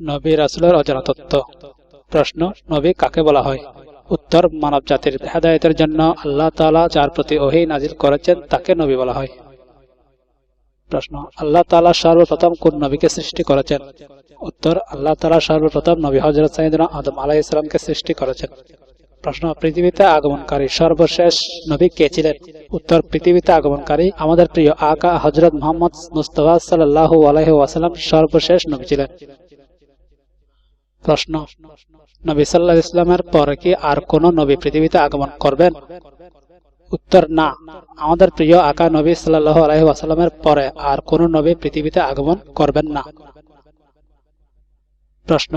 নবী রাসুলের অজানা তত্ত্ব। প্রশ্ন, নবী কাকে বলা হয়? উত্তর মানব জাতির হেদায়তের জন্য আল্লাহ তাআলা যার প্রতি ওহি নাজিল করেছেন, তাকে নবী বলা হয়। প্রশ্ন, আল্লাহ তালা সর্বপ্রথম কোন নবীকে সৃষ্টি করেছেন? উত্তর, আল্লাহ তাআলা সর্বপ্রথম নবী হজরত সাইয়েদনা আদম আলাইহিস সালামকে সৃষ্টি করেছেন। প্রশ্ন, পৃথিবীতে আগমনকারী সর্বশেষ নবী কে ছিলেন? উত্তর, পৃথিবীতে আগমনকারী আমাদের প্রিয় আকা হজরত মোহাম্মদ মুস্তফা সাল্লাল্লাহু আলাইহি ওয়াসাল্লাম সর্বশেষ নবী ছিলেন। প্রশ্ন, নবী সাল্লাহ ইসলামের পরে কি আর কোন নবী পৃথিবীতে আগমন করবেন? উত্তর, না। আমাদের প্রিয় আকা নবী সাল্লাহ ওয়াসাল্লামের পরে আর কোন নবী পৃথিবীতে আগমন করবেন না। প্রশ্ন,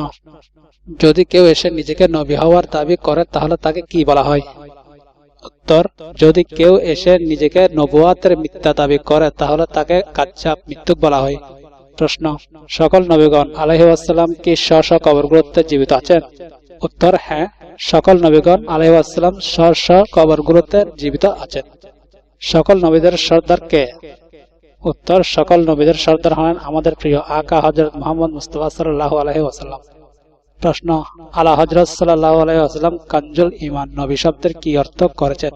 যদি কেউ এসে নিজেকে নবী হওয়ার দাবি করে, তাহলে তাকে কি বলা হয়? উত্তর, যদি কেউ এসে নিজেকে নবুয়াতের মিথ্যা দাবি করে, তাহলে তাকে কাচ্চা মৃত্যুক বলা হয়। প্রশ্ন। সকল নবীগণ আলহিউসালাম কি স্ব স্ব কবরগুলোতে জীবিত আছেন? উত্তর হ্যাঁ সকল নবীগণ আলহিউসালাম স্ব স্ব কবরগুলোতে জীবিত আছেন। সকল নবীদের সর্দার কে? উত্তর, সকল নবীদের সর্দার হলেন আমাদের প্রিয় আকা হজরত মোহাম্মদ মুস্তফা সাল্লাহ আলহি প্রশ্ন, আলা হজরত সাল্লাহ আলহি আসাল্লাম কাঞ্জুল ইমান নবী শব্দের কি অর্থ করেছেন?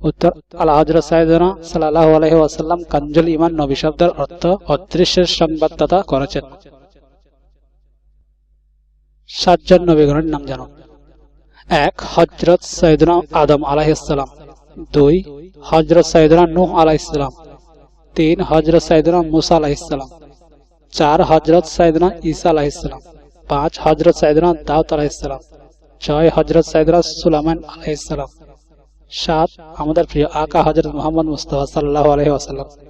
উত্তর আলা হজরত সাইদনা সাল্লাহ আলহি ওয়াসাল্লাম কাঞ্জুল ইমান নবী শব্দের অর্থ অদৃশ্যের সংবাদদাতা করেছেন। সাতজন নবীগণের নাম জানো। এক হজরত সৈদনা আদম আলাহিসাল্লাম দুই হজরত সৈদনা নূহ আলাইসালাম তিন হজরত সৈদনা মুসা আলাহিসাল্লাম চার হজরত সৈদনা ঈসা আলাহিসাল্লাম পাঁচ হজরত সৈদনা দাউদ আলাহিসাল্লাম ছয় হজরত সৈদনা সুলামান আলাহিসাল্লাম সাত আমাদের প্রিয় আকা হজরত মোহাম্মদ মুস্তফা সাল্লাহ আলহি আসাল্লাম